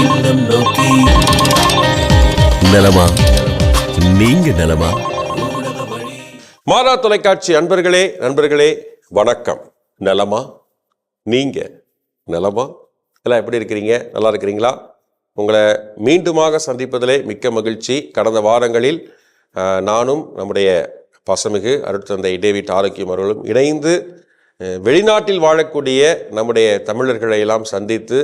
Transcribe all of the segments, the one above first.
இல்லம் நோக்கி. நலமா? நீங்க நலமா? மாறா தொலைக்காட்சி அன்பர்களே நண்பர்களே வணக்கம். நலமா? நீங்க நலமா? எல்லாம் எப்படி இருக்கிறீங்க? நல்லா இருக்கிறீங்களா? உங்களை மீண்டுமாக சந்திப்பதிலே மிக்க மகிழ்ச்சி. கடந்த வாரங்களில் நானும் நம்முடைய பசமிகு அருட்தந்தை டேவிட் ஆரோக்கியம் அவர்களும் இணைந்து வெளிநாட்டில் வாழக்கூடிய நம்முடைய தமிழர்களை எல்லாம் சந்தித்து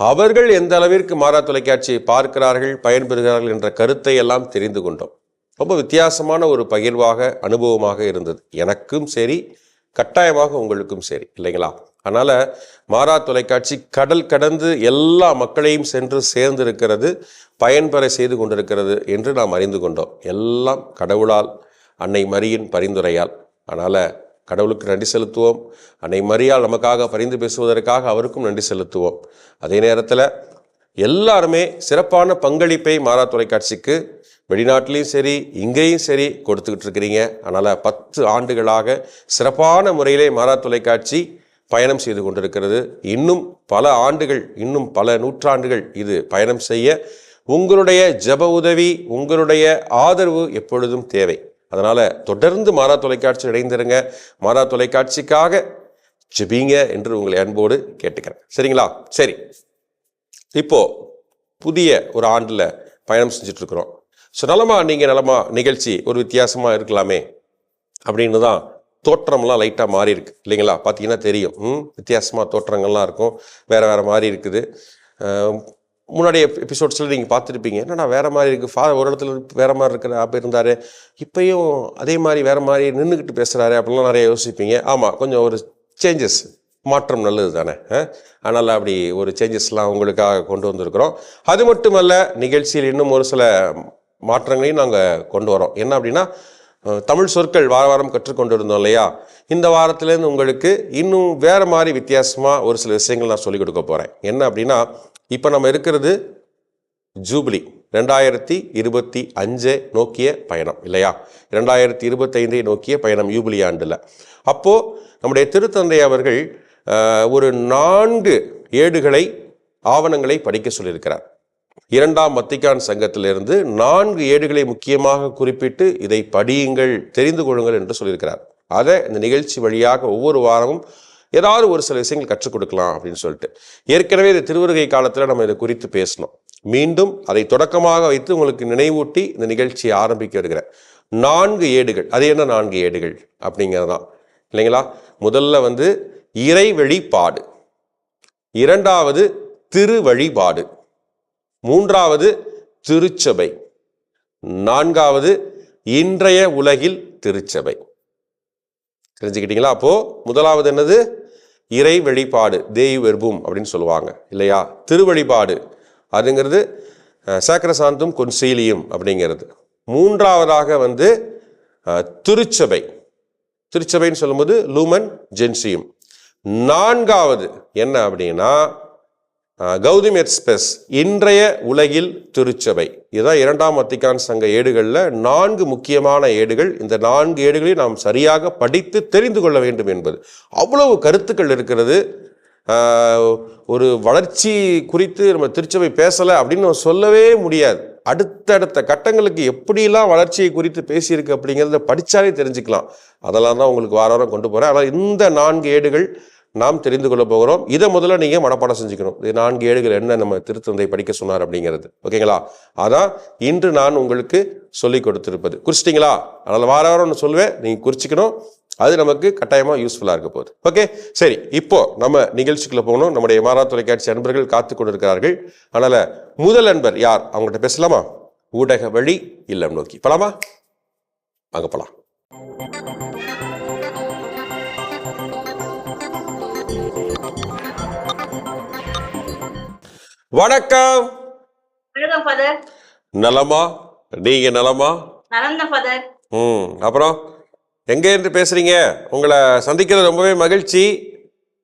அவர்கள் எந்த அளவிற்கு மாறா தொலைக்காட்சியை பார்க்கிறார்கள் பயன்பெறுகிறார்கள் என்ற கருத்தை எல்லாம் தெரிந்து கொண்டோம். ரொம்ப வித்தியாசமான ஒரு பகிர்வாக அனுபவமாக இருந்தது. எனக்கும் சரி கட்டாயமாக உங்களுக்கும் சரி இல்லைங்களா? அதனால் மாறா தொலைக்காட்சி கடல் கடந்து எல்லா மக்களையும் சென்று சேர்ந்திருக்கிறது பயன்பெற செய்து கொண்டிருக்கிறது என்று நாம் அறிந்து கொண்டோம். எல்லாம் கடவுளால் அன்னை மரியின் பரிந்துரையால். அதனால் கடவுளுக்கு நன்றி செலுத்துவோம். அன்னை மரியால் நமக்காக பரிந்து பேசுவதற்காக அவருக்கும் நன்றி செலுத்துவோம். அதே நேரத்தில் எல்லாருமே சிறப்பான பங்களிப்பை மாறா தொலைக்காட்சிக்கு வெளிநாட்டிலையும் சரி இங்கேயும் சரி கொடுத்துக்கிட்டு இருக்கிறீங்க. அதனால் பத்து ஆண்டுகளாக சிறப்பான முறையிலே மாறா தொலைக்காட்சி பயணம் செய்து கொண்டிருக்கிறது. இன்னும் பல ஆண்டுகள் இன்னும் பல நூற்றாண்டுகள் இது பயணம் செய்ய உங்களுடைய ஜெப உதவி உங்களுடைய ஆதரவு எப்பொழுதும் தேவை. அதனால் தொடர்ந்து மாறா தொலைக்காட்சி இணைந்திருங்க. மாறா தொலைக்காட்சிக்காக ஜிபிங்க என்று உங்களை அன்போடு கேட்டுக்கிறேன். சரிங்களா? சரி. இப்போது புதிய ஒரு ஆண்டில் பயணம் செஞ்சிட்ருக்குறோம். ஸோ நலமா நீங்கள் நலமா நிகழ்ச்சி ஒரு வித்தியாசமாக இருக்கலாமே அப்படின்னு தான் தோற்றம்லாம் லைட்டாக மாறி இருக்கு இல்லைங்களா? பார்த்தீங்கன்னா தெரியும். ம் வித்தியாசமாக தோற்றங்கள்லாம் இருக்கும். வேறு வேறு மாதிரி இருக்குது. முன்னாடி எபிசோட்ஸில் நீங்கள் பார்த்துருப்பீங்க. நான் வேறு மாதிரி இருக்குது ஃபா ஒரு இடத்துல வேறு மாதிரி இருக்கிற அப்போ இருந்தார். இப்பயும் அதே மாதிரி வேறு மாதிரி நின்றுக்கிட்டு பேசுகிறாரு அப்படிலாம் நிறைய யோசிப்பீங்க. ஆமாம் கொஞ்சம் ஒரு சேஞ்சஸ் மாற்றம் நல்லது தானே அதனால் அப்படி ஒரு சேஞ்சஸ்லாம் உங்களுக்காக கொண்டு வந்திருக்கிறோம். அது மட்டுமல்ல நிகழ்ச்சியில் இன்னும் ஒரு சில மாற்றங்களையும் நாங்கள் கொண்டு வரோம். என்ன அப்படின்னா தமிழ் சொற்கள் வார வாரம் கற்றுக்கொண்டு இருந்தோம் இல்லையா? இந்த வாரத்துலேருந்து உங்களுக்கு இன்னும் வேறு மாதிரி வித்தியாசமாக ஒரு சில விஷயங்கள் நான் சொல்லிக் கொடுக்க போகிறேன் என்ன அப்படின்னா இப்போ நம்ம இருக்கிறது ஜூபிலி. ரெண்டாயிரத்தி இருபத்தி அஞ்சை நோக்கிய பயணம் இல்லையா? ரெண்டாயிரத்தி இருபத்தைந்தை நோக்கிய பயணம் யூபிலி ஆண்டில். அப்போது நம்முடைய திருத்தந்தை அவர்கள் ஒரு நான்கு ஏடுகளை ஆவணங்களை படிக்க சொல்லியிருக்கிறார். இரண்டாம் வத்திக்கான் சங்கத்திலிருந்து நான்கு ஏடுகளை முக்கியமாக குறிப்பிட்டு இதை படியுங்கள் தெரிந்து கொள்ளுங்கள் என்று சொல்லியிருக்கிறார். அதை இந்த நிகழ்ச்சி வழியாக ஒவ்வொரு வாரமும் ஏதாவது ஒரு சில விஷயங்கள் கற்றுக் கொடுக்கலாம் அப்படின்னு சொல்லிட்டு. ஏற்கனவே இந்த திருவருகை காலத்தில் நம்ம இதை குறித்து பேசணும் மீண்டும் அதை தொடக்கமாக வைத்து உங்களுக்கு நினைவூட்டி இந்த நிகழ்ச்சியை ஆரம்பிக்க வருகிறேன் நான்கு ஏடுகள். அது என்ன நான்கு ஏடுகள்? அப்படிங்கிறதான் இல்லைங்களா? முதல்ல வந்து இறை வழிபாடு இரண்டாவது திரு வழிபாடு மூன்றாவது திருச்சபை. நான்காவது இன்றைய உலகில் திருச்சபை. தெரிஞ்சுக்கிட்டீங்களா? அப்போது முதலாவது என்னது? இறை வழிபாடு தேய் வெர்பும் அப்படின்னு சொல்லுவாங்க இல்லையா? திருவழிபாடு அதுங்கிறது சேக்கரசாந்தும் கொன்சீலியும் அப்படிங்கிறது. மூன்றாவதாக வந்து திருச்சபை. திருச்சபைன்னு சொல்லும்போது லூமன் ஜென்சியும். நான்காவது என்ன அப்படின்னா கௌதம் எக்ஸ்பிரஸ் இன்றைய உலகில் திருச்சபை. இதுதான் இரண்டாம் அத்திகான் சங்க ஏடுகளில் நான்கு முக்கியமான ஏடுகள். இந்த நான்கு ஏடுகளை நாம் சரியாக படித்து தெரிந்து கொள்ள வேண்டும் என்பது. அவ்வளவு கருத்துக்கள் இருக்கிறது. ஒரு வளர்ச்சி குறித்து நம்ம திருச்சபை பேசலை அப்படின்னு சொல்லவே முடியாது. அடுத்தடுத்த கட்டங்களுக்கு எப்படிலாம் வளர்ச்சியை குறித்து பேசியிருக்கு அப்படிங்கிறத படித்தாலே தெரிஞ்சுக்கலாம். அதெல்லாம் தான் உங்களுக்கு வார வாரம் கொண்டு போகிறேன் ஆனால் இந்த நான்கு ஏடுகள் நாம் தெரிந்து கொள்ள போகிறோம். இதை முதல்ல நீங்கள் மனப்பாடம் செஞ்சுக்கணும். இது நான்கு ஏடுகள் என்ன நம்ம திருத்தந்தை படிக்க சொன்னார் அப்படிங்கிறது. ஓகேங்களா அதான் இன்று நான் உங்களுக்கு சொல்லி கொடுத்துருப்பது. குறிச்சிட்டிங்களா? அதனால் வார வாரம் ஒன்று சொல்லுவேன். நீங்கள் குறிச்சிக்கணும். அது நமக்கு கட்டாயமாக யூஸ்ஃபுல்லாக இருக்க போகுது. ஓகே சரி இப்போ நம்ம நிகழ்ச்சிக்குள்ளே போகணும். நம்முடைய மாறா தொலைக்காட்சி அன்பர்கள் காத்து கொண்டிருக்கிறார்கள். அதனால் முதல் அன்பர் யார்? அவங்கள்ட்ட பேசலாமா? ஊடக வழி இல்லம் நோக்கி. போலாமா? வாங்க போலாம். வணக்கம். நலமா? நீங்க நலமா? ம் அப்புறம் எங்க இருந்து பேசுறீங்க? உங்களை சந்திக்கிறது ரொம்பவே மகிழ்ச்சி.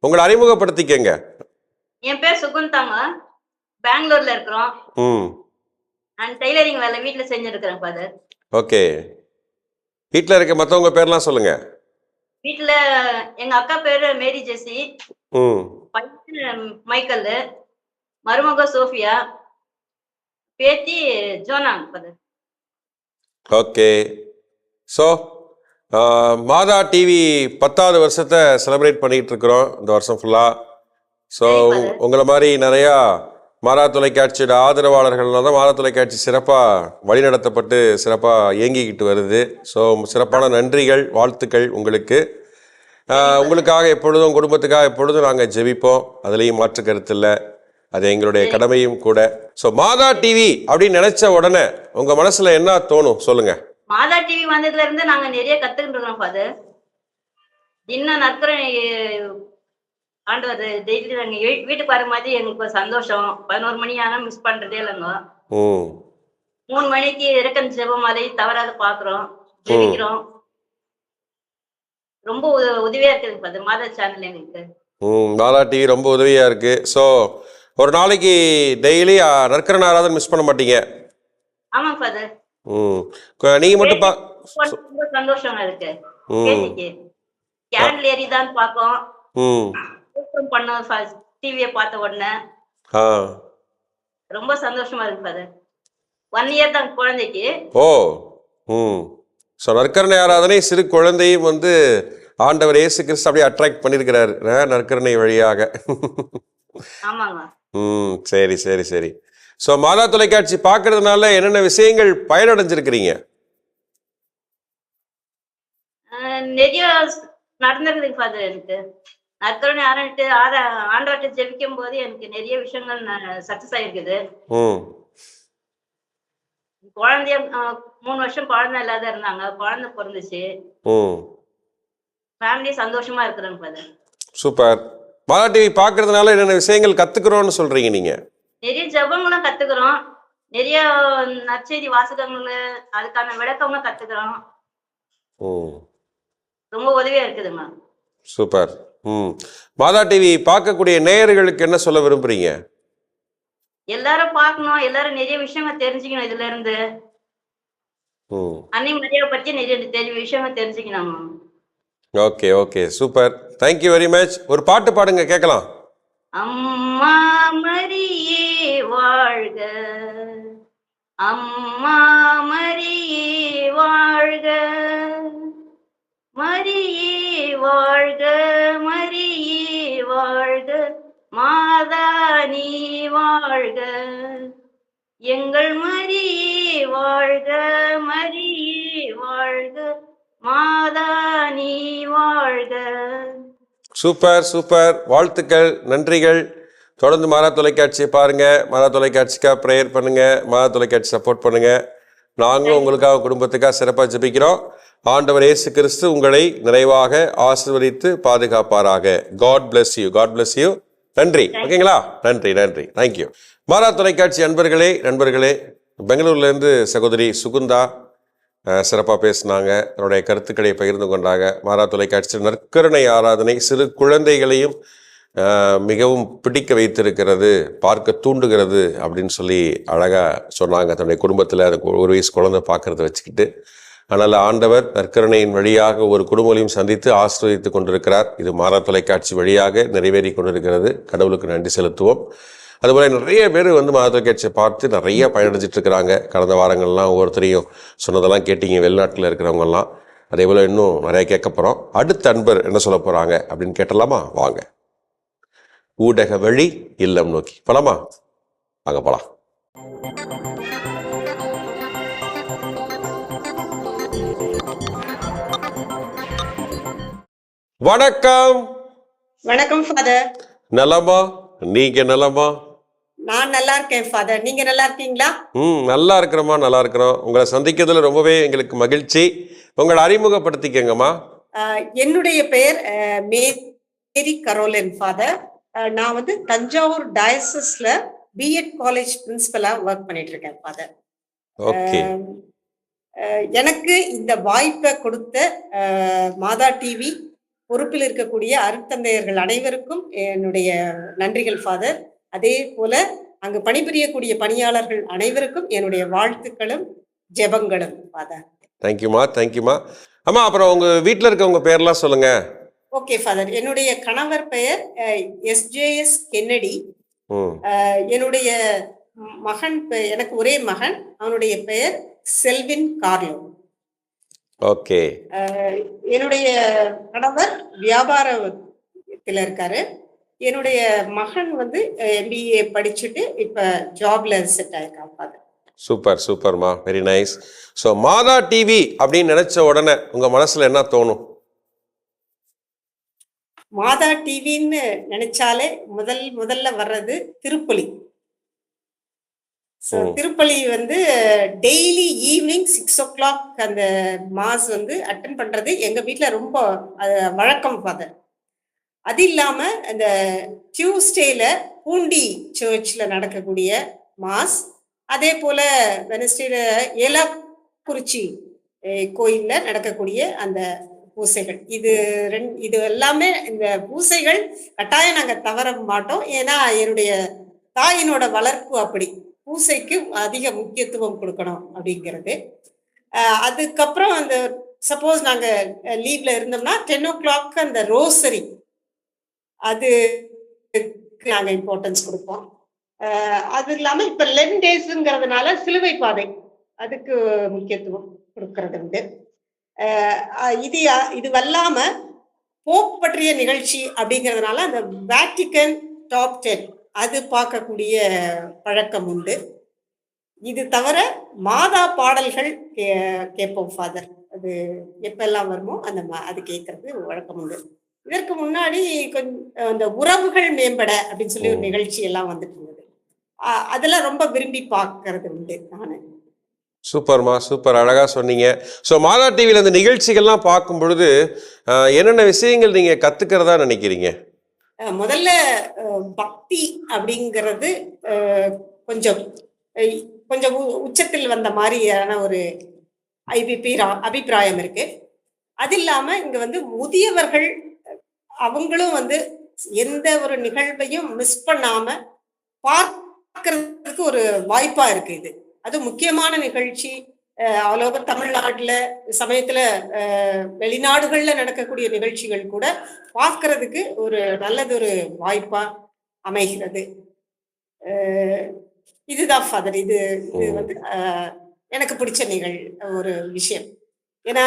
உங்களை அறிமுகப்படுத்திக்கங்க. என் பேர் சுகுந்தாங்க பெங்களூர்ல இருக்கிறோம். ம். நான் டெய்லரிங் வேலை வீட்டில் செஞ்சுருக்கிறேன் ஃபாதர் ஓகே. வீட்டில் இருக்க மற்றவங்க பேர்லாம் சொல்லுங்க. வீட்டில் எங்க அக்கா பேரு மேரி ஜெசி. ம். பையன் மைக்கேல். மருமக சோஃபியா பேத்தி ஜோனாங் ஓகே. ஸோ மாதா டிவி பத்தாவது வருஷத்தை செலிப்ரேட் பண்ணிட்டு இருக்கிறோம் இந்த வருஷம் ஃபுல்லாக ஸோ. உங்களை மாதிரி நிறையா மாதா தொலைக்காட்சியோட ஆதரவாளர்கள்னால தான் மாதா தொலைக்காட்சி சிறப்பாக வழிநடத்தப்பட்டு சிறப்பாக இயங்கிக்கிட்டு வருது. ஸோ சிறப்பான நன்றிகள் வாழ்த்துக்கள் உங்களுக்கு. உங்களுக்காக எப்பொழுதும் குடும்பத்துக்காக எப்பொழுதும் நாங்கள் ஜெபிப்போம். அதுலேயும் மாற்று கருத்து இல்லை. அது எங்களுடைய கடமையும் கூட. ஸோ மாதா டிவி அப்படின்னு நினைச்ச உடனே உங்கள் மனசில் என்ன தோணும்? சொல்லுங்கள் மாதா டிவி வந்ததுல இருந்து நாங்க நிறைய கத்துக்கிட்டு இருக்கிறோம் ஃபாதர். இன்னும் நற்கரை ஆண்டவர் டெய்லி நாங்க வீட்டுக்கு வர மாதிரி எங்களுக்கு சந்தோஷம். பதினோரு மணி ஆனா மிஸ் பண்றதே இல்லைங்க. மூணு மணிக்கு இறக்கம் ஜெபமாலை தவறாத பாக்குறோம் ஜெபிக்கிறோம். ரொம்ப உத- உதவியா இருக்குது மாதா சேனல் எங்களுக்கு. ம் மாலா டிவி ரொம்ப உதவியாக இருக்குது ஸோ ஒரு நாளைக்கு டெய்லி நற்கரன் ஆராதனை மிஸ் பண்ண மாட்டீங்க. ஆமாம் ஃபாதர் ம். நீங்கள் மட்டும் பா சந்தோஷமா இருக்கு. ம். பேத்திக்கு கேரண்டில் ஏறிதான் பார்ப்போம் ம். பண்ண டிவியை பார்த்த உடனே. ஆ. ரொம்ப சந்தோஷமா இருக்கு ஃபாதர் ஒன் இயர் தான் குழந்தைக்கு. ஓ ம். ஸோ நற்கரணை ஆராதனை சிறு குழந்தையும் வந்து ஆண்டவர் இயேசு கிறிஸ்து அப்படியே அட்ராக்ட் பண்ணியிருக்கிறாரு நற்கருணை வழியாக. ஆமாங்க. ம் சரி சரி சரி. ஸோ மாதா தொலைக்காட்சி பார்க்கறதுனால என்னென்ன விஷயங்கள் பயனடைஞ்சிருக்கிறீங்க? நிறைய நடந்திருக்குது ஃபாதர் எனக்கு. நற்கருணை ஆரம்பிட்டு ஆர ஆண்டாட்டு ஜெபிக்கும் போது எனக்கு நிறைய விஷயங்கள் சக்சஸ் ஆயிருக்குது. குழந்தைய மூணு வருஷம் குழந்தை இல்லாத இருந்தாங்க. குழந்தை பிறந்துச்சு. ஃபேமிலி சந்தோஷமா இருக்கிறேங்க ஃபாதர் சூப்பர். மாதா டிவி பார்க்கறதுனால என்னென்ன விஷயங்கள் கற்றுக்குறோன்னு சொல்கிறீங்க நீங்கள் நிறைய ஜெபங்களும் கத்துக்கிறோம். நிறைய நற்செய்தி வாசகங்கள் அதுக்கான விளக்கங்களும் கத்துக்கிறோம். ரொம்ப உதவியா இருக்குதுங்க. சூப்பர். ம். மாதா டிவி பார்க்கக்கூடிய நேயர்களுக்கு என்ன சொல்ல விரும்புறீங்க? எல்லாரும் பார்க்கணும். எல்லாரும் நிறைய விஷயங்கள் தெரிஞ்சுக்கணும் இதுல இருந்து அன்னை மரியாதை பத்தி நிறைய விஷயங்கள் தெரிஞ்சுக்கணும். Okay okay. Super. Thank you very much ஒரு பாட்டு பாடுங்க கேட்கலாம். அம்மா மரியே வாழ்க. அம்மா மரியே வாழ்க. மரியே வாழ்க. மரியே வாழ்க. மாதா நீ வாழ்க. எங்கள் மரியே வாழ்க. மரியே வாழ்க. மாதா நீ வாழ்க. Super super. வாழ்த்துக்கள் நன்றிகள். தொடர்ந்து மாதா தொலைக்காட்சியை பாருங்க. மாதா தொலைக்காட்சிக்காக ப்ரேயர் பண்ணுங்க. மாதா தொலைக்காட்சி சப்போர்ட் பண்ணுங்க. நாங்களும் உங்களுக்காக குடும்பத்துக்காக சிறப்பாக ஜெபிக்கிறோம். ஆண்டவர் இயேசு கிறிஸ்து உங்களை நிறைவாக ஆசீர்வதித்து பாதுகாப்பாராக. God bless you God bless you நன்றி. ஓகேங்களா? நன்றி நன்றி. தேங்க்யூ மாதா தொலைக்காட்சி அன்பர்களே நண்பர்களே பெங்களூர்லேருந்து சகோதரி சுகுந்தா சிறப்பாக பேசினாங்க. தன்னுடைய கருத்துக்களை பகிர்ந்து கொண்டாங்க. மாறா தொலைக்காட்சி நற்கருணை ஆராதனை சிறு குழந்தைகளையும் மிகவும் பிடிக்க வைத்திருக்கிறது பார்க்க தூண்டுகிறது அப்படின்னு சொல்லி அழகாக சொன்னாங்க. தன்னுடைய குடும்பத்தில் அந்த ஒரு வயசு குழந்தை பார்க்குறத வச்சுக்கிட்டு. ஆனால் ஆண்டவர் நற்கருணையின் வழியாக ஒரு குடும்பங்களையும் சந்தித்து ஆசிர்வதித்து கொண்டிருக்கிறார். இது மாறா தொலைக்காட்சி வழியாக நிறைவேறி கொண்டிருக்கிறது. கடவுளுக்கு நன்றி செலுத்துவோம். அதுபோல நிறைய பேர் வந்து மாதா தொலைக்காட்சியை பார்த்து நிறைய பயனடைஞ்சிட்டு இருக்கிறாங்க. கடந்த வாரங்கள்லாம் ஒவ்வொருத்தரையும் சொன்னதெல்லாம் கேட்டீங்க வெளிநாட்டில் இருக்கிறவங்கலாம் அதே போல் இன்னும் நிறைய கேட்க போகிறோம் அடுத்த அன்பர் என்ன சொல்ல போகிறாங்க அப்படின்னு கேட்டலாமா? வாங்க. ஊடக வழி இல்லம் நோக்கி. போலாமா? வாங்க போலாம். வணக்கம். வணக்கம் ஃபாதர் நலமா? நீங்க நலமா? நான் நல்லா இருக்கேன் ஃபாதர் நீங்க நல்லா இருக்கீங்களா? ம் நல்லா இருக்கிறோமா நல்லா இருக்கிறோம். உங்களை சந்திக்கிறதுல ரொம்பவே எங்களுக்கு மகிழ்ச்சி. உங்களை அறிமுகப்படுத்திக்கங்கம்மா. என்னுடைய பெயர் மேரி கரோலின் ஃபாதர் நான் வந்து தஞ்சாவூர் டயசஸ்ல பிஎட் காலேஜ் பிரின்சிபலா ஒர்க் பண்ணிட்டு இருக்கேன் ஃபாதர் ஓகே. எனக்கு இந்த வாய்ப்பை கொடுத்த மாதா டிவி பொறுப்பில் இருக்கக்கூடிய அருட்தந்தையர்கள் அனைவருக்கும் என்னுடைய நன்றிகள் ஃபாதர் அதே போல அங்கு பணிபுரியக்கூடிய பணியாளர்கள் அனைவருக்கும் என்னுடைய வாழ்த்துக்களும் ஜெபங்களும் ஃபாதர் தேங்க்யூமா தேங்க்யூமா அம்மா அப்புறம் உங்க வீட்டில் இருக்கவங்க பேர்லாம் சொல்லுங்க. ஓகே ஃபாதர் என்னுடைய கணவர் பெயர் எஸ்ஜேஎஸ் கென்னடி என்னுடைய மகன் எனக்கு ஒரே மகன். அவனுடைய பெயர் செல்வின் கார்லோ ஓகே என்னுடைய கணவர் வியாபாரத்தில் இருக்காரு. என்னுடைய மகன் வந்து எம்பிஏ படிச்சுட்டு இப்ப ஜாப்ல செட் ஆயிருக்கான் ஃபாதர் சூப்பர் சூப்பர்மா. Very nice so Madha TV அப்படின்னு நினைச்ச உடனே உங்க மனசுல என்ன தோணும்? மாதா டிவின்னு நினைச்சாலே முதல் முதல்ல வர்றது திருப்பலி. திருப்பலி வந்து daily evening six o'clock அந்த மாஸ் வந்து அட்டன் பண்றது எங்க வீட்ல ரொம்ப வழக்கம் ஃபாதர் அது இல்லாம அந்த டியூஸ்டேல பூண்டி சர்ச்ல நடக்கக்கூடிய மாஸ் அதே போல வெனஸ்டேல ஏலாக்குறிச்சி கோயில்ல நடக்கக்கூடிய அந்த பூசைகள். இது ரெண் இது எல்லாமே இந்த பூசைகள் கட்டாயம் நாங்கள் தவற மாட்டோம். ஏன்னா என்னுடைய தாயினோட வளர்ப்பு அப்படி. பூசைக்கு அதிக முக்கியத்துவம் கொடுக்கணும் அப்படிங்கிறது. அதுக்கப்புறம் அந்த சப்போஸ் நாங்கள் லீவ்ல இருந்தோம்னா டென் ஓ கிளாக் அந்த ரோசரி அது நாங்க இம்பார்ட்டன்ஸ் கொடுப்போம். அது இல்லாம இப்ப லென் டேஸ்ங்கிறதுனால சிலுவை பாதை அதுக்கு முக்கியத்துவம் கொடுக்கறது உண்டு. இது இது வல்லாம போப் பற்றிய நிகழ்ச்சி அப்படிங்கிறதுனால அந்த வேட்டிக்கன் டாப் டென் அது பார்க்கக்கூடிய பழக்கம் உண்டு. இது தவிர மாதா பாடல்கள் கே கேட்போம் ஃபாதர் அது எப்பெல்லாம் வருமோ அந்த அது கேட்கறது வழக்கம் உண்டு. இதற்கு முன்னாடி கொஞ்சம் அந்த உறவுகள் மேம்பட அப்படின்னு சொல்லி ஒரு நிகழ்ச்சி எல்லாம் வந்துட்டு இருந்தது. அதெல்லாம் ரொம்ப விரும்பி பார்க்கறது உண்டு நான். சூப்பர்மா சூப்பர். அழகா சொன்னீங்க. ஸோ மாதா டிவியில் அந்த நிகழ்ச்சிகள்லாம் பார்க்கும் பொழுது என்னென்ன விஷயங்கள் நீங்க கத்துக்கிறதா நினைக்கிறீங்க? முதல்ல பக்தி அப்படிங்கிறது கொஞ்சம் கொஞ்சம் உச்சத்தில் வந்த மாதிரியான ஒரு ஐபிபி அபிப்பிராயம் இருக்கு. அது இல்லாம இங்க வந்து முதியவர்கள் அவங்களும் வந்து எந்த ஒரு நிகழ்வையும் மிஸ் பண்ணாம பார்க்கறதுக்கு ஒரு வாய்ப்பா இருக்கு இது. அது முக்கியமான நிகழ்ச்சி. ஆல் ஓவர் தமிழ்நாட்டுல சமயத்துல வெளிநாடுகள்ல நடக்கக்கூடிய நிகழ்ச்சிகள் கூட பார்க்கறதுக்கு ஒரு நல்லதொரு வாய்ப்பா அமைகிறது. இதுதான் ஃபாதர். இது இது வந்து எனக்கு பிடிச்ச நிகழ் ஒரு விஷயம். ஏன்னா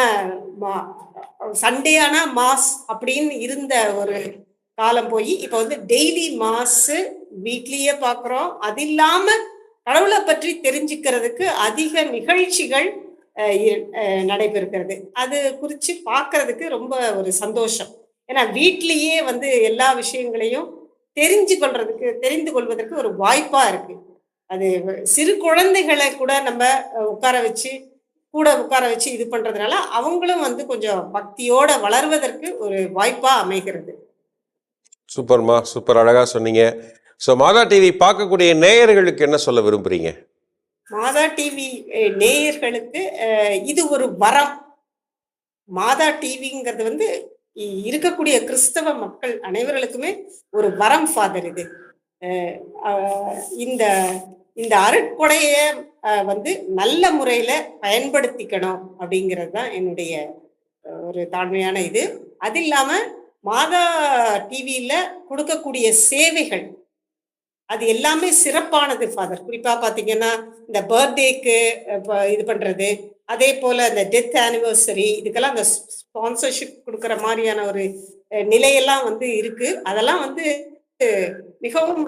சண்டே ஆனா மாஸ் அப்படின்னு இருந்த ஒரு காலம் போய் இப்ப வந்து டெய்லி மாஸ் வீட்லயே பாக்குறோம். அது இல்லாம கடவுளை பற்றி தெரிஞ்சுக்கிறதுக்கு அதிக நிகழ்ச்சிகள் நடைபெறுகிறது. அது குறித்து பார்க்கறதுக்கு ரொம்ப ஒரு சந்தோஷம். ஏன்னா வீட்லேயே வந்து எல்லா விஷயங்களையும் தெரிஞ்சு கொள்றதுக்கு தெரிந்து கொள்வதற்கு ஒரு வாய்ப்பாக இருக்கு. அது சிறு குழந்தைகளை கூட நம்ம உட்கார வச்சு கூட உட்கார வச்சு இது பண்றதுனால அவங்களும் வந்து கொஞ்சம் பக்தியோட வளர்வதற்கு ஒரு வாய்ப்பா அமைகிறது. சூப்பர்மா சூப்பர் அழகா சொன்னீங்க. ஸோ மாதா டிவி பார்க்கக்கூடிய நேயர்களுக்கு என்ன சொல்ல விரும்புறீங்க? மாதா டிவி நேயர்களுக்கு இது ஒரு வரம். மாதா டிவிங்கிறது வந்து இருக்கக்கூடிய கிறிஸ்தவ மக்கள் அனைவர்களுக்குமே ஒரு வரம் ஃபாதர் இது. இந்த இந்த அருட்கொடையை வந்து நல்ல முறையில பயன்படுத்திக்கணும் அப்படிங்கிறது தான் என்னுடைய ஒரு தாழ்மையான இது. அது இல்லாம மாதா டிவியில கொடுக்கக்கூடிய சேவைகள் அது எல்லாமே சிறப்பானது ஃபாதர் குறிப்பா பாத்தீங்கன்னா இந்த பர்த்டேக்கு இது பண்றது. அதே போல இந்த டெத் ஆனிவர்சரி இதுக்கெல்லாம் அந்த ஸ்பான்சர்ஷிப் கொடுக்குற மாதிரியான ஒரு நிலையெல்லாம் வந்து இருக்கு. அதெல்லாம் வந்து மிகவும்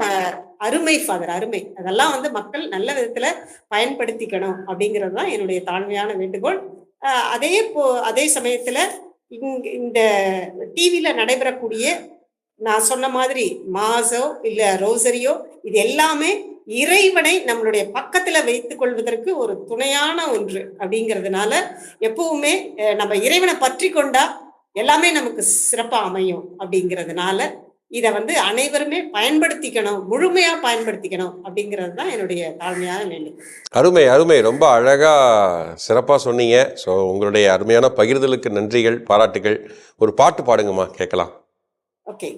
அருமை ஃபாதர் அருமை. அதெல்லாம் வந்து மக்கள் நல்ல விதத்துல பயன்படுத்திக்கணும் அப்படிங்கிறது தான் என்னுடைய தாழ்மையான வேண்டுகோள். அதே போ அதே சமயத்துல இங்க இந்த டிவியில நடைபெறக்கூடிய நான் சொன்ன மாதிரி மாசோ இல்ல ரோசரியோ இது எல்லாமே இறைவனை நம்மளுடைய பக்கத்துல வைத்துக் கொள்வதற்கு ஒரு துணையான ஒன்று அப்படிங்கிறதுனால எப்பவுமே நம்ம இறைவனை பற்றி கொண்டா எல்லாமே நமக்கு சிறப்பாக அமையும் அப்படிங்கிறதுனால இதை வந்து அனைவருமே பயன்படுத்திக்கணும் முழுமையா பயன்படுத்திக்கணும் அப்படிங்கிறது தான் என்னுடைய தாழ்மையான வேண்டுகோள் அருமை அருமை. ரொம்ப அழகா சிறப்பா சொன்னீங்க. ஸோ உங்களுடைய அருமையான பகிர்தலுக்கு நன்றிகள் பாராட்டுகள். ஒரு பாட்டு பாடுங்கம்மா கேட்கலாம். ஓகே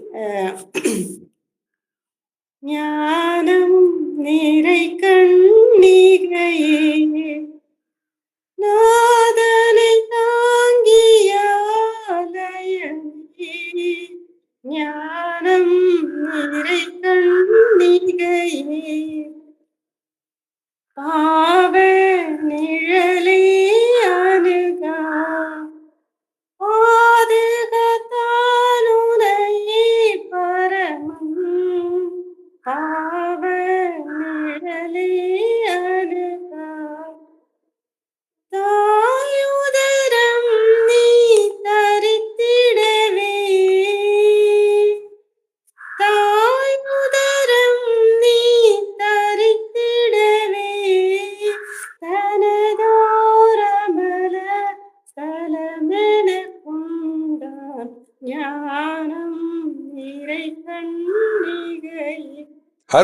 ஞானம் நிறை கண்ணிகையே நாதனை தாங்கியாலயமே ஞானம் நிறை கண்ணிகையே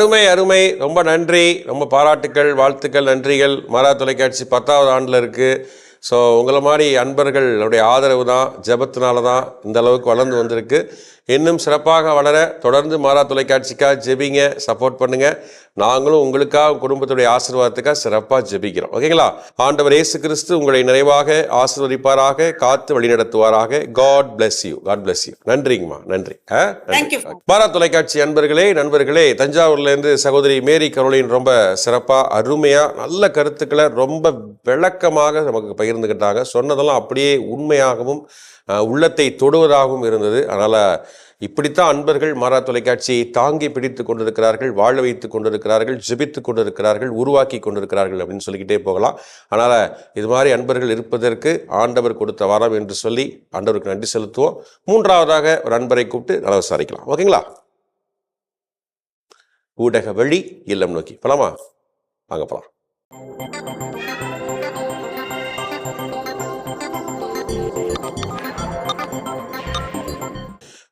அருமை அருமை. ரொம்ப நன்றி. ரொம்ப பாராட்டுக்கள் வாழ்த்துக்கள் நன்றிகள். மாறா தொலைக்காட்சி பத்தாவது ஆண்டில் இருக்குது ஸோ உங்களை மாதிரி அன்பர்களுடைய ஆதரவு தான் ஜபத்தினால தான் இந்த அளவுக்கு வளர்ந்து வந்திருக்கு. இன்னும் சிறப்பாக வளர தொடர்ந்து மாறா தொலைக்காட்சிக்காக ஜெபிங்க சப்போர்ட் பண்ணுங்க. நாங்களும் உங்களுக்காக உங்க குடும்பத்துடைய ஆசீர்வாதத்துக்காக சிறப்பாக ஜெபிக்கிறோம். ஓகேங்களா ஆண்டவர் இயேசு கிறிஸ்து உங்களை நிறைவாக ஆசீர்வதிப்பாராக காத்து வழிநடத்துவாராக. God bless you God bless you நன்றிங்கம்மா. நன்றி. மாறா தொலைக்காட்சி அன்பர்களே நண்பர்களே தஞ்சாவூர்ல இருந்து சகோதரி மேரி கரோலின் ரொம்ப சிறப்பா அருமையா நல்ல கருத்துக்களை ரொம்ப விளக்கமாக நமக்கு பகிர்ந்துக்கிட்டாங்க. சொன்னதெல்லாம் அப்படியே உண்மையாகவும் உள்ளத்தை தொடுவதாகவும் இருந்தது. அதனால் இப்படித்தான் அன்பர்கள் மாறா தொலைக்காட்சியை தாங்கி பிடித்து கொண்டிருக்கிறார்கள் வாழ வைத்து கொண்டிருக்கிறார்கள் ஜெபித்து கொண்டிருக்கிறார்கள் உருவாக்கி கொண்டிருக்கிறார்கள் அப்படின்னு சொல்லிக்கிட்டே போகலாம். அதனால் இது மாதிரி அன்பர்கள் இருப்பதற்கு ஆண்டவர் கொடுத்த வரம் என்று சொல்லி ஆண்டவருக்கு நன்றி செலுத்துவோம். மூன்றாவதாக ஒரு அன்பரை கூப்பிட்டு நல்லா விசாரிக்கலாம் ஓகேங்களா? ஊடக வழி இல்லம் நோக்கி. போலாமா? வாங்க போலாம்.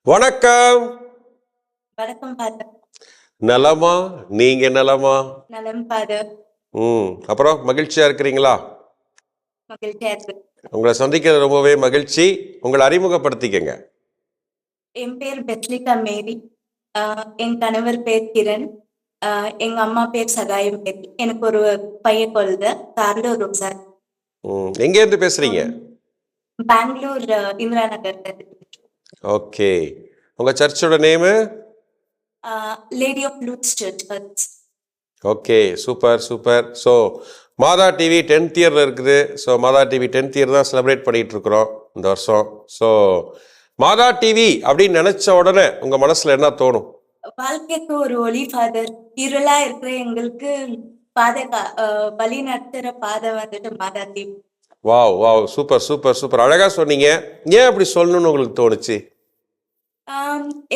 வணக்கம். வணக்கம் நலமா? நீங்க நலமா? நலம் ம் அப்புறம் மகிழ்ச்சியா இருக்கிறீங்களா? உங்களை சந்திக்கிறது ரொம்பவே மகிழ்ச்சி. உங்களை அறிமுகப்படுத்திக்கங்க. என் பேர் பெத்லிகா மேரி. என் கணவர் பேர் கிரண். எங்க அம்மா பேர் சகாயம் பேர் எனக்கு ஒரு பையன் குழந்தை கார்லோ ரோசா ம் எங்கேருந்து பேசுறீங்க? பெங்களூர் இந்திரா நகர்ல ஓகே. உங்க சர்ச்சோட name? Lady of Lourdes church okay super super. So Madha TV tenth இயரில் இருக்குது. So Madha TV tenth year தான் செலிப்ரேட் பண்ணிகிட்டு இருக்கிறோம் இந்த வருஷம். ஸோ மாதா டிவி அப்படின்னு நினச்ச உடனே உங்கள் மனசில் என்ன தோணும்? வாழ்க்கைக்கு ஒரு ஒளி ஃபாதர் இருளா இருக்கிற எங்களுக்கு பாதை வழி நடத்துற பாதை வந்துட்டு மாதா Deep wow wow super super super. அழகா சொன்னீங்க. ஏன் அப்படி சொல்லணும்னு உங்களுக்கு தோணுச்சு?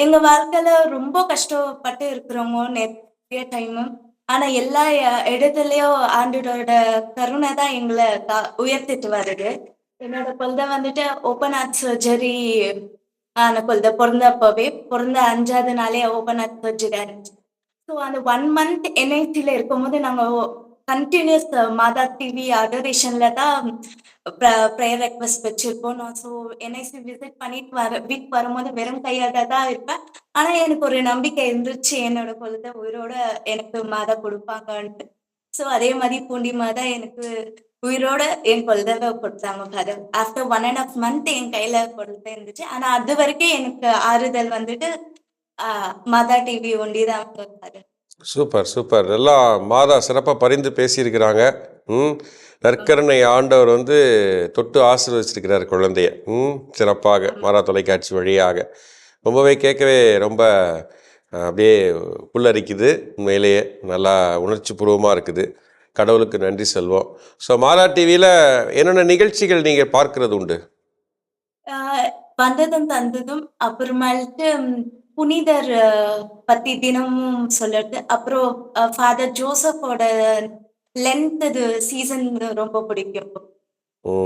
எங்க வாழ்க்கையில ரொம்ப கஷ்டப்பட்டு இருக்கிறவங்க நிறைய டைமும் ஆனா எல்லா இடத்துலயும் ஆண்டோட கருணை தான் எங்களை உயர்த்திட்டு வருது. என்னோட குழந்தை வந்துட்டு ஓப்பன் ஹார்ட் சர்ஜரி ஆன குழந்தை பிறந்தப்பவே பிறந்த அஞ்சாவது நாளே ஓப்பன் ஹார்ட் சர்ஜரி ஆனிச்சு ஸோ அந்த ஒன் மந்த் என்ஐசியில் இருக்கும்போது நாங்கள் கண்டினியூஸ் மாதா டிவி அடோரேஷன்ல தான் ப்ரேயர் ரெக்வஸ்ட் வச்சிருப்போம் நான் ஸோ என்ஐசி விசிட் பண்ணிட்டு வர வீக் வரும்போது வெறும் கையாக தான் இருப்பேன். ஆனா எனக்கு ஒரு நம்பிக்கை இருந்துச்சு. என்னோட குழந்தை உயிரோட எனக்கு மாதா கொடுப்பாங்கன்ட்டு. ஸோ அதே மாதிரி பூண்டி மாதா எனக்கு உயிரோட என் குழந்தை கொடுத்தாங்க father after one and half month என் கையில குழந்தை இருந்துச்சு. ஆனா அது வரைக்கும் எனக்கு ஆறுதல் வந்துட்டு ஆஹ், மாதா டிவி ஒண்டி தான் ஃபாதர் சூப்பர் சூப்பர். எல்லாம் மாதா சிறப்பாக பரிந்து பேசியிருக்கிறாங்க. ம் நற்கருணை ஆண்டவர் வந்து தொட்டு ஆசீர்வதிச்சிருக்கிறார் குழந்தைய. ம் சிறப்பாக மாதா தொலைக்காட்சி வழியாக. ரொம்பவே கேட்கவே ரொம்ப அப்படியே புல்லரிக்குது. உண்மையிலேயே நல்லா உணர்ச்சி பூர்வமாக இருக்குது. கடவுளுக்கு நன்றி செல்வோம். ஸோ மாதா டிவியில் என்னென்ன நிகழ்ச்சிகள் நீங்கள் பார்க்கறது உண்டு? வந்ததும் தந்ததும் அப்புறமேல்ட்டு புனிதர் பத்தி தினமும் சொல்லுறது அப்புறம் ஃபாதர் ஜோசப்போட லென்த் இது சீசன் ரொம்ப பிடிக்கும்.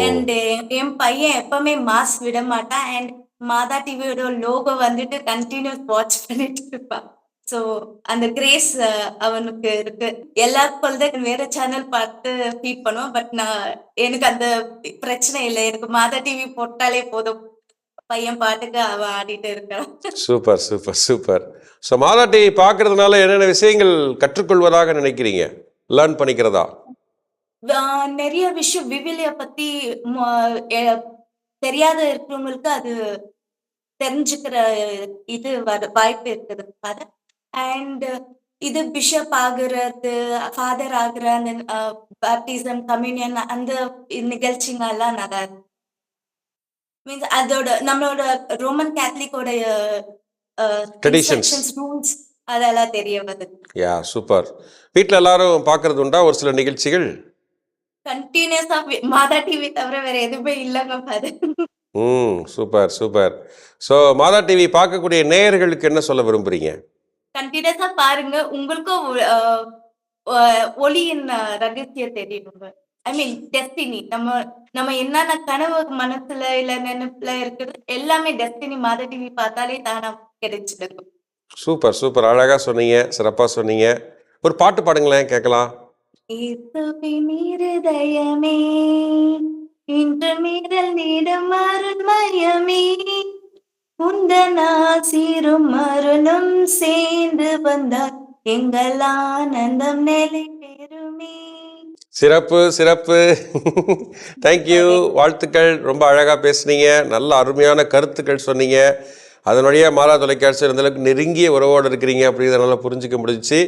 அண்ட் என் பையன் எப்பவுமே மாஸ் விட மாட்டான். அண்ட் மாதா டிவியோட லோகோ வந்துட்டு கண்டினியூஸ் வாட்ச் பண்ணிட்டு இருப்பான். ஸோ அந்த கிரேஸ் அவனுக்கு இருக்கு. எல்லா குழந்தைகள் வேற சேனல் பார்த்து ஃபீட் பண்ணுவோம் பட் நான் எனக்கு அந்த பிரச்சனை இல்லை. எனக்கு மாதா டிவி போட்டாலே போதும். பையன் பாட்டுக்கு அவன் ஆடிட்டு இருக்கான் super super super. So Matha TV பார்க்கறதுனால என்னென்ன விஷயங்கள் கற்றுக்கொள்வதாக நினைக்கிறீங்க? லேர்ன் பண்ணிக்கிறதா? நிறைய விஷயம் விவிலிய பத்தி தெரியாத இருக்கிறவங்களுக்கு அது தெரிஞ்சுக்கிற இது வாய்ப்பு இருக்குது ஃபாதர் அண்ட் இது பிஷப் ஆகுறது ஃபாதர் ஆகுற அந்த பேப்டிசம் கம்யூனியன் அந்த நிகழ்ச்சிங்க எல்லாம் நல்லா மீன்ஸ் அதோட நம்மளோட ரோமன் கேத்தலிக்கோட Traditions. ரூல்ஸ் அதெல்லாம் தெரிய வருது. Yeah super. வீட்டில் எல்லாரும் பார்க்கறது உண்டா? ஒரு சில நிகழ்ச்சிகள்? கண்டினியூஸா மாதா டிவி தவிர வேற எதுவுமே இல்லைங்க ஃபாதர் ம் super super. So Madha TV பார்க்கக்கூடிய நேயர்களுக்கு என்ன சொல்ல விரும்புறீங்க? கண்டினியூஸா பாருங்க. உங்களுக்கும் ஒளியின் ரகசியம் தெரியும் ஐ மீன் டெஸ்டினி நம்ம நம்ம என்னென்ன கனவு மனசுல இல்ல நினைப்புல இருக்குது எல்லாமே டெஸ்டினி மாத டிவி பார்த்தாலே தானா கிடைச்சிடும் சூப்பர் சூப்பர். அழகாக சொன்னீங்க சிறப்பாக சொன்னீங்க. ஒரு பாட்டு பாடுங்களேன் கேட்கலாம். இருதயமே இன்று மீறல் நீடும் அருண்மயமே உந்தனால் சீரும் அருளும் சேர்ந்து வந்தால் எங்கள் ஆனந்தம் நிலை சிறப்பு சிறப்பு. தேங்க்யூ வாழ்த்துக்கள். ரொம்ப அழகாக பேசுனீங்க. நல்ல அருமையான கருத்துக்கள் சொன்னீங்க. அதன் வழியாக மாலா தொலைக்காட்சி அந்தளவுக்கு நெருங்கிய உறவோடு இருக்கிறீங்க அப்படிங்கிறத நல்லா புரிஞ்சுக்க முடிஞ்சுச்சு.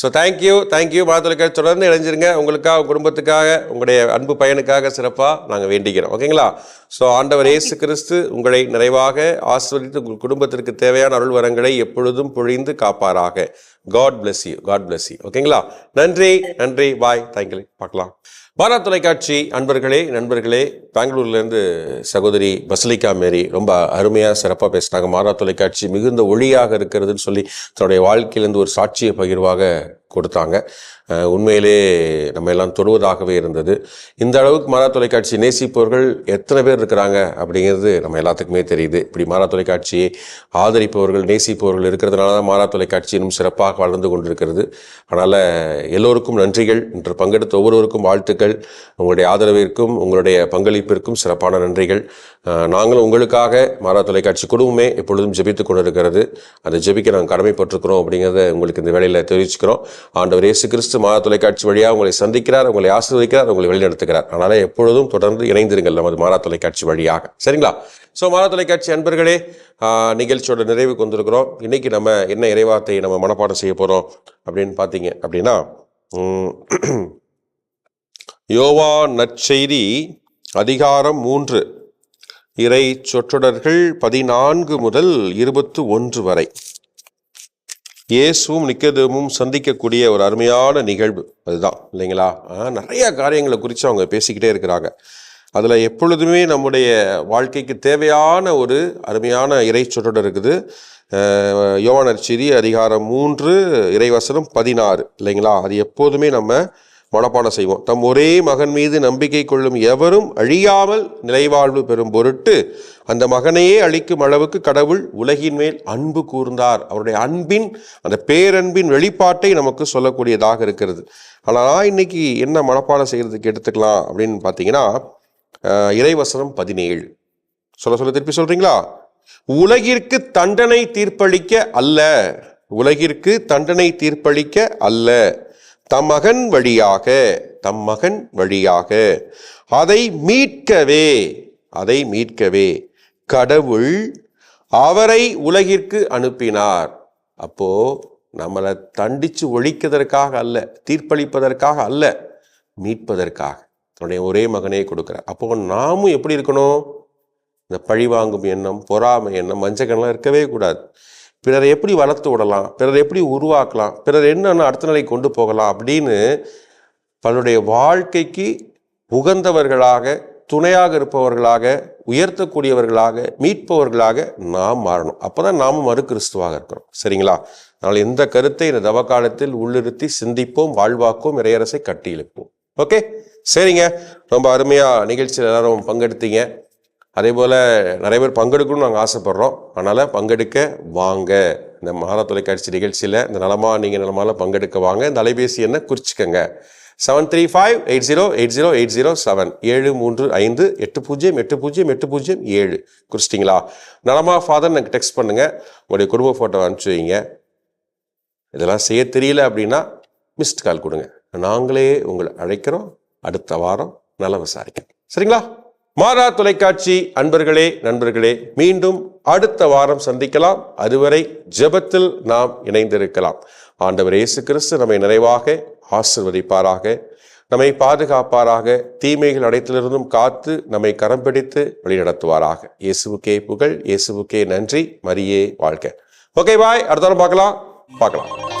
ஸோ தேங்க்யூ தேங்க்யூ மாலா தொலைக்காட்சி தொடர்ந்து இணைஞ்சிருங்க. உங்களுக்காக உங்கள் குடும்பத்துக்காக உங்களுடைய அன்பு பையனுக்காக சிறப்பாக நாங்கள் வேண்டிக்கிறோம். ஓகேங்களா ஸோ ஆண்டவர் இயேசு கிறிஸ்து உங்களை நிறைவாக ஆஸ்வதித்து உங்கள் குடும்பத்திற்கு தேவையான அருள் வரங்களை எப்பொழுதும் பொழிந்து காப்பாராக. God bless you God bless you ஓகேங்களா நன்றி நன்றி. பாய் தேங்க்யூ பார்க்கலாம். பாரா தொலைக்காட்சி அன்பர்களே நண்பர்களே பெங்களூர்லேருந்து சகோதரி பசலிகா மேரி ரொம்ப அருமையாக சிறப்பாக பேசினாங்க மாரா தொலைக்காட்சி மிகுந்த ஒளியாக இருக்கிறதுன்னு சொல்லி தன்னுடைய வாழ்க்கையிலேருந்து ஒரு சாட்சியை பகிர்வாக கொடுத்தாங்க. உண்மையிலே நம்ம எல்லாம் தொடுவதாகவே இருந்தது. இந்த அளவுக்கு மாறா தொலைக்காட்சி நேசிப்பவர்கள் எத்தனை பேர் இருக்கிறாங்க அப்படிங்கிறது நம்ம எல்லாத்துக்குமே தெரியுது. இப்படி மாறா தொலைக்காட்சியை ஆதரிப்பவர்கள் நேசிப்பவர்கள் இருக்கிறதுனால தான் மாறா தொலைக்காட்சி இன்னும் சிறப்பாக வளர்ந்து கொண்டிருக்கிறது. அதனால் எல்லோருக்கும் நன்றிகள். இன்று பங்கெடுத்த ஒவ்வொருவருக்கும் வாழ்த்துக்கள். உங்களுடைய ஆதரவிற்கும் உங்களுடைய பங்களிப்பிற்கும் சிறப்பான நன்றிகள். நாங்களும் உங்களுக்காக மாறா தொலைக்காட்சி குடும்பமே எப்பொழுதும் ஜெபித்து கொண்டிருக்கிறது. அந்த ஜெபிக்க நாங்கள் கடமைப்பட்டிருக்கிறோம் அப்படிங்கிறத உங்களுக்கு இந்த வேலையில் தெரிவிச்சுக்கிறோம். ஆண்டவர் இயேசு கிறிஸ்து மாத தொலைக்காட்சி வழியாக உங்களை சந்திக்கிறார் உங்களை ஆசீர்வதிக்கிறார் உங்களை வழிநடத்துகிறார் அதனால் எப்பொழுதும் தொடர்ந்து இணைந்திருங்கள் நமது மாறா தொலைக்காட்சி வழியாக. சரிங்களா? ஸோ மாறா தொலைக்காட்சி அன்பர்களே நிகழ்ச்சியோட நிறைவுக்கு வந்திருக்கிறோம். இன்னைக்கு நம்ம என்ன இறைவார்த்தை நம்ம மனப்பாடம் செய்ய போகிறோம் அப்படின்னு பார்த்தீங்க அப்படின்னா யோவா நற்செய்தி அதிகாரம் மூன்று. இறை சொற்றொடர்கள் பதினான்கு முதல் இருபத்து ஒன்று வரை. இயேசுவும் நிக்கதேமும் சந்திக்கக்கூடிய ஒரு அருமையான நிகழ்வு அதுதான் இல்லைங்களா? நிறைய காரியங்களை குறித்து அவங்க பேசிக்கிட்டே இருக்கிறாங்க. அதில் எப்பொழுதுமே நம்முடைய வாழ்க்கைக்கு தேவையான ஒரு அருமையான இறை சொற்றொடர் இருக்குது. அஹ், யோவானர் செய்தி அதிகாரம் மூன்று இறைவசனம் பதினாறு இல்லைங்களா? அது எப்போதுமே நம்ம மனப்பாடம் செய்வோம். தம் ஒரே மகன் மீது நம்பிக்கை கொள்ளும் எவரும் அழியாமல் நிலைவாழ்வு பெறும் பொருட்டு அந்த மகனையே அழிக்கும் அளவுக்கு கடவுள் உலகின் மேல் அன்பு கூர்ந்தார். அவருடைய அன்பின் அந்த பேரன்பின் வெளிப்பாட்டை நமக்கு சொல்லக்கூடியதாக இருக்கிறது. ஆனால் நான் இன்னைக்கு என்ன மனப்பாடம் செய்கிறதுக்கு எடுத்துக்கலாம் அப்படின்னு பார்த்தீங்கன்னா இறைவசனம் பதினேழு. சொல்ல சொல்ல திருப்பி சொல்றீங்களா? உலகிற்கு தண்டனை தீர்ப்பளிக்க அல்ல. உலகிற்கு தண்டனை தீர்ப்பளிக்க அல்ல. தம் மகன் வழியாக தம் மகன் வழியாக. அதை மீட்கவே அதை மீட்கவே. கடவுள் அவரை உலகிற்கு அனுப்பினார். அப்போ நம்மளை தண்டிச்சு ஒழிக்கதற்காக அல்ல தீர்ப்பளிப்பதற்காக அல்ல மீட்பதற்காக. தன்னுடைய ஒரே மகனே கொடுக்குறார். அப்போ நாமும் எப்படி இருக்கணும்? இந்த பழிவாங்கும் எண்ணம் பொறாமை எண்ணம் வஞ்சகம்லாம் இருக்கவே கூடாது. பிறரை எப்படி வளர்த்து விடலாம்? பிறரை எப்படி உருவாக்கலாம்? பிறர் என்னென்ன அடுத்த நிலை கொண்டு போகலாம்? அப்படின்னு தன்னுடைய வாழ்க்கைக்கு உகந்தவர்களாக துணையாக இருப்பவர்களாக உயர்த்தக்கூடியவர்களாக மீட்பவர்களாக நாம் மாறணும். அப்பதான் நாமும் மறு கிறிஸ்துவாக இருக்கிறோம். சரிங்களா? அதனால் இந்த கருத்தை இந்த தவக்காலத்தில் உள்ளிருத்தி சிந்திப்போம் வாழ்வாக்கும் இறையரசை கட்டி இழுப்போம். ஓகே? சரிங்க. ரொம்ப அருமையாக நிகழ்ச்சியில் எல்லாரும் பங்கெடுத்தீங்க. அதே போல் நிறைய பேர் பங்கெடுக்கணும்னு நாங்கள் ஆசைப்பட்றோம். அதனால் பங்கெடுக்க வாங்க. இந்த மாத தொலைக்காட்சி நிகழ்ச்சியில் இந்த நலமாக நீங்கள் நலமால பங்கெடுக்க வாங்க. இந்த அலைபேசி என்ன குறிச்சிக்கங்க. Seven three five eight zero eight zero eight zero seven ஏழு மூன்று ஐந்து எட்டு பூஜ்ஜியம் எட்டு பூஜ்ஜியம் எட்டு பூஜ்ஜியம் ஏழு. குறிச்சிட்டிங்களா? நலமா ஃபாதர் எனக்கு டெக்ஸ்ட் பண்ணுங்கள் உங்களுடைய குடும்ப ஃபோட்டோ அனுப்பிச்சி வைங்க. இதெல்லாம் செய்ய தெரியல அப்படின்னா மிஸ்ட் கால் கொடுங்க. நாங்களே உங்களை அழைக்கிறோம். அடுத்த வாரம் நல்லா விசாரிக்கிறோம். சரிங்களா? மாறா தொலைக்காட்சி அன்பர்களே நண்பர்களே மீண்டும் அடுத்த வாரம் சந்திக்கலாம். அதுவரை ஜெபத்தில் நாம் இணைந்திருக்கலாம். ஆண்டவர் இயேசு கிறிஸ்து நம்மை நிறைவாக ஆசிர்வதிப்பாராக நம்மை பாதுகாப்பாராக தீமைகள் அடைத்திலிருந்தும் காத்து நம்மை கரம் பிடித்து வழிநடத்துவாராக. இயேசுவுக்கே புகழ் இயேசுவுக்கே நன்றி மரியே வாழ்க. Okay bye. அடுத்த பார்க்கலாம். பார்க்கலாம்.